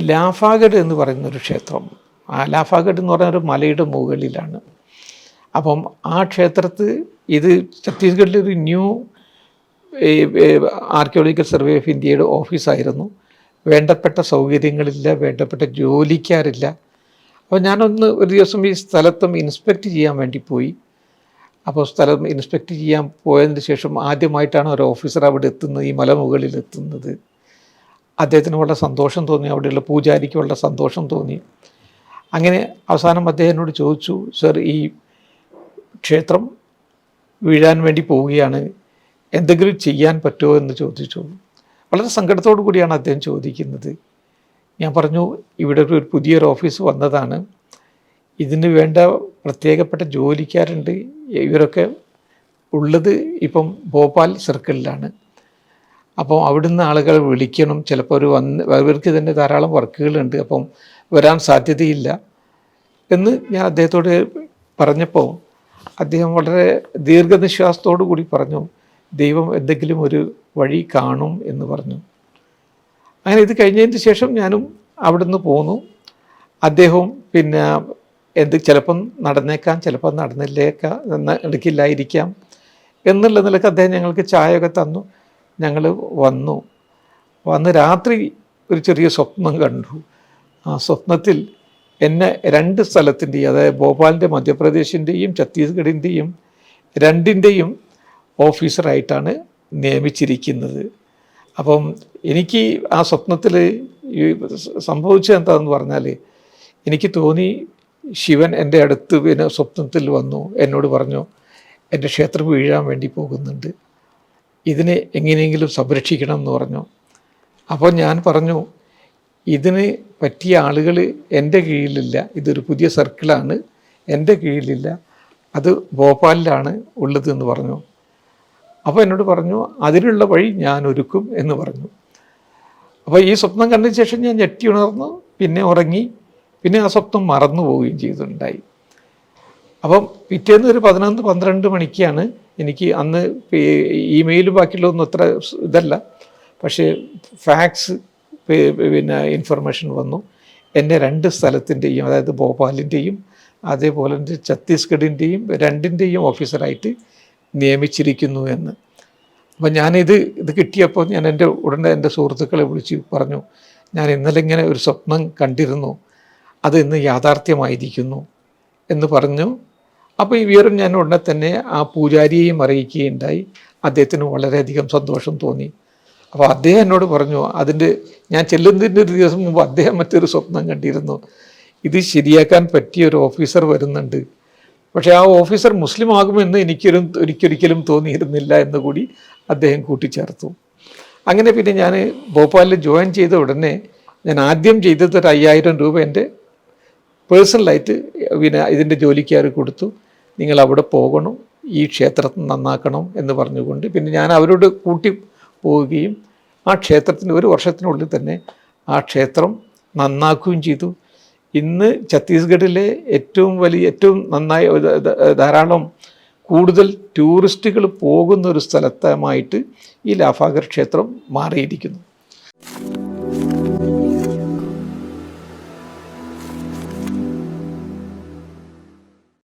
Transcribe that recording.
ലാഫാഗഡ് എന്ന് പറയുന്നൊരു ക്ഷേത്രം ആ ലാഫാഗഡ് എന്ന് പറയുന്ന ഒരു മലയുടെ മുകളിലാണ്. അപ്പം ആ ക്ഷേത്രത്തിൽ ഇത് ഛത്തീസ്ഗഡിലെ ഒരു ന്യൂ ആർക്കിയോളജിക്കൽ സർവേ ഓഫ് ഇന്ത്യയുടെ ഓഫീസായിരുന്നു. വേണ്ടപ്പെട്ട സൗകര്യങ്ങളില്ല വേണ്ടപ്പെട്ട ജോലിക്കാരില്ല. അപ്പോൾ ഞാനൊന്ന് ഒരു ദിവസം ഈ സ്ഥലത്തും ഇൻസ്പെക്റ്റ് ചെയ്യാൻ വേണ്ടി പോയി. അപ്പോൾ സ്ഥലം ഇൻസ്പെക്റ്റ് ചെയ്യാൻ പോയതിന് ശേഷം ആദ്യമായിട്ടാണ് ഒരു ഓഫീസർ അവിടെ എത്തുന്നത് ഈ മലമുകളിൽ എത്തുന്നത്. അദ്ദേഹത്തിന് വളരെ സന്തോഷം തോന്നി അവിടെയുള്ള പൂജാരിക്ക് വളരെ സന്തോഷം തോന്നി. അങ്ങനെ അവസാനം അദ്ദേഹം എന്നോട് ചോദിച്ചു സർ ഈ ക്ഷേത്രം വീഴാൻ വേണ്ടി പോവുകയാണ് എന്തെങ്കിലും ചെയ്യാൻ പറ്റുമോ? എന്ന് ചോദിച്ചു. വളരെ സങ്കടത്തോടു കൂടിയാണ് അദ്ദേഹം ചോദിക്കുന്നത്. ഞാൻ പറഞ്ഞു ഇവിടെ ഒരു പുതിയൊരു ഓഫീസ് വന്നതാണ്. ഇതിന് വേണ്ട പ്രത്യേകപ്പെട്ട ജോലിക്കാരുണ്ട്. ഇവരൊക്കെ ഉള്ളത് ഇപ്പം ഭോപ്പാൽ സർക്കിളിലാണ്. അപ്പോൾ അവിടുന്ന് ആളുകൾ വിളിക്കണം. ചിലപ്പോൾ ഒരു വന്ന് ഇവർക്ക് തന്നെ ധാരാളം വർക്കുകളുണ്ട്. അപ്പം വരാൻ സാധ്യതയില്ല എന്ന് ഞാൻ അദ്ദേഹത്തോട് പറഞ്ഞപ്പോൾ അദ്ദേഹം വളരെ ദീർഘനിശ്വാസത്തോടു കൂടി പറഞ്ഞു ദൈവം എന്തെങ്കിലും ഒരു വഴി കാണും എന്ന് പറഞ്ഞു. അങ്ങനെ ഇത് കഴിഞ്ഞതിന് ശേഷം ഞാനും അവിടുന്ന് പോന്നു. അദ്ദേഹവും പിന്നെ എന്ത് ചിലപ്പം നടന്നേക്കാം ചിലപ്പം നടന്നില്ലേക്കാം എടുക്കില്ലായിരിക്കാം എന്നുള്ള നിലയ്ക്ക് അദ്ദേഹം ഞങ്ങൾക്ക് ചായയൊക്കെ തന്നു. ഞങ്ങൾ വന്നു. വന്ന് രാത്രി ഒരു ചെറിയ സ്വപ്നം കണ്ടു. ആ സ്വപ്നത്തിൽ എന്നെ രണ്ട് സ്ഥലത്തിന്റെയും അതായത് ഭോപ്പാലിന്റെ മധ്യപ്രദേശിന്റെയും ഛത്തീസ്ഗഡിന്റെയും രണ്ടിന്റെയും ഓഫീസറായിട്ടാണ് നിയമിച്ചിരിക്കുന്നത്. അപ്പം എനിക്ക് ആ സ്വപ്നത്തിൽ ഈ സംഭവിച്ചത് എന്താണെന്ന് പറഞ്ഞാൽ എനിക്ക് തോന്നി ശിവൻ എന്റെ അടുത്ത് പിന്നെ സ്വപ്നത്തിൽ വന്നു എന്നോട് പറഞ്ഞു എന്റെ ക്ഷേത്രം വീഴാൻ വേണ്ടി പോകുന്നുണ്ട്. ഇതിനെ എങ്ങനെയെങ്കിലും സംരക്ഷിക്കണം എന്ന് പറഞ്ഞു. അപ്പോൾ ഞാൻ പറഞ്ഞു ഇതിന് പറ്റിയ ആളുകൾ എന്റെ കീഴിലില്ല. ഇതൊരു പുതിയ സർക്കിളാണ്. എന്റെ കീഴിലില്ല. അത് ഭോപ്പാലിലാണ് ഉള്ളത് എന്ന് പറഞ്ഞു. അപ്പോൾ എന്നോട് പറഞ്ഞു അതിനുള്ള വഴി ഞാൻ ഒരുക്കും എന്ന് പറഞ്ഞു. അപ്പോൾ ഈ സ്വപ്നം കണ്ടതിന് ശേഷം ഞാൻ ഞെട്ടി ഉണർന്നു. പിന്നെ ഉറങ്ങി. പിന്നെ ആ സ്വപ്നം മറന്നു പോവുകയും ചെയ്തിട്ടുണ്ടായി അപ്പം പിറ്റേന്ന് ഒരു പതിനൊന്ന് പന്ത്രണ്ട് മണിക്കാണ് എനിക്ക് അന്ന് ഇമെയിലും ബാക്കിയുള്ളതൊന്നും അത്ര ഇതല്ല. പക്ഷേ ഫാക്സ് പിന്നെ ഇൻഫർമേഷൻ വന്നു. എന്നെ രണ്ട് സ്ഥലത്തിന്റെയും അതായത് ഭോപ്പാലിന്റെയും അതേപോലെ തന്നെ ഛത്തീസ്ഗഡിന്റെയും രണ്ടിന്റെയും ഓഫീസറായിട്ട് നിയമിച്ചിരിക്കുന്നു എന്ന്. അപ്പം ഞാനിത് ഇത് കിട്ടിയപ്പോൾ ഞാൻ എന്റെ ഉടനെ എന്റെ സുഹൃത്തുക്കളെ വിളിച്ച് പറഞ്ഞു ഞാൻ ഇന്നലെ ഇങ്ങനെ ഒരു സ്വപ്നം കണ്ടിരുന്നു. അത് ഇന്ന് യാഥാർത്ഥ്യമായിരിക്കുന്നു. എന്ന് പറഞ്ഞു. അപ്പോൾ ഈ വിവരം ഞാൻ ഉടനെ തന്നെ ആ പൂജാരിയെയും അറിയിക്കുകയുണ്ടായി. അദ്ദേഹത്തിന് വളരെയധികം സന്തോഷം തോന്നി. അപ്പോൾ അദ്ദേഹം എന്നോട് പറഞ്ഞു അതിന്റെ ഞാൻ ചെല്ലുന്നതിന്റെ ഒരു ദിവസം മുമ്പ് അദ്ദേഹം മറ്റൊരു സ്വപ്നം കണ്ടിരുന്നു. ഇത് ശരിയാക്കാൻ പറ്റിയ ഒരു ഓഫീസർ വരുന്നുണ്ട്. പക്ഷേ ആ ഓഫീസർ മുസ്ലിം ആകുമെന്ന് എനിക്കൊരു ഒരിക്കലും തോന്നിയിരുന്നില്ല എന്ന് കൂടി അദ്ദേഹം കൂട്ടിച്ചേർത്തു. അങ്ങനെ പിന്നെ ഞാൻ ഭോപ്പാലിൽ ജോയിൻ ചെയ്ത ഉടനെ ഞാൻ ആദ്യം ചെയ്തത് ഒരു അയ്യായിരം രൂപ എന്റെ പേഴ്സണലായിട്ട് പിന്നെ ഇതിന്റെ ജോലിക്കാർ കൊടുത്തു. നിങ്ങൾ അവിടെ പോകണം ഈ ക്ഷേത്രത്തിൽ നന്നാക്കണം എന്ന് പറഞ്ഞുകൊണ്ട് പിന്നെ ഞാൻ അവരോട് കൂട്ടി പോവുകയും ആ ക്ഷേത്രത്തിന് ഒരു വർഷത്തിനുള്ളിൽ തന്നെ ആ ക്ഷേത്രം നന്നാക്കുകയും ചെയ്തു. ഇന്ന് ഛത്തീസ്ഗഡിലെ ഏറ്റവും വലിയ ഏറ്റവും നന്നായി ധാരാളം കൂടുതൽ ടൂറിസ്റ്റുകൾ പോകുന്ന ഒരു സ്ഥലത്തമായിട്ട് ഈ ലാഫാഗർ ക്ഷേത്രം മാറിയിരിക്കുന്നു.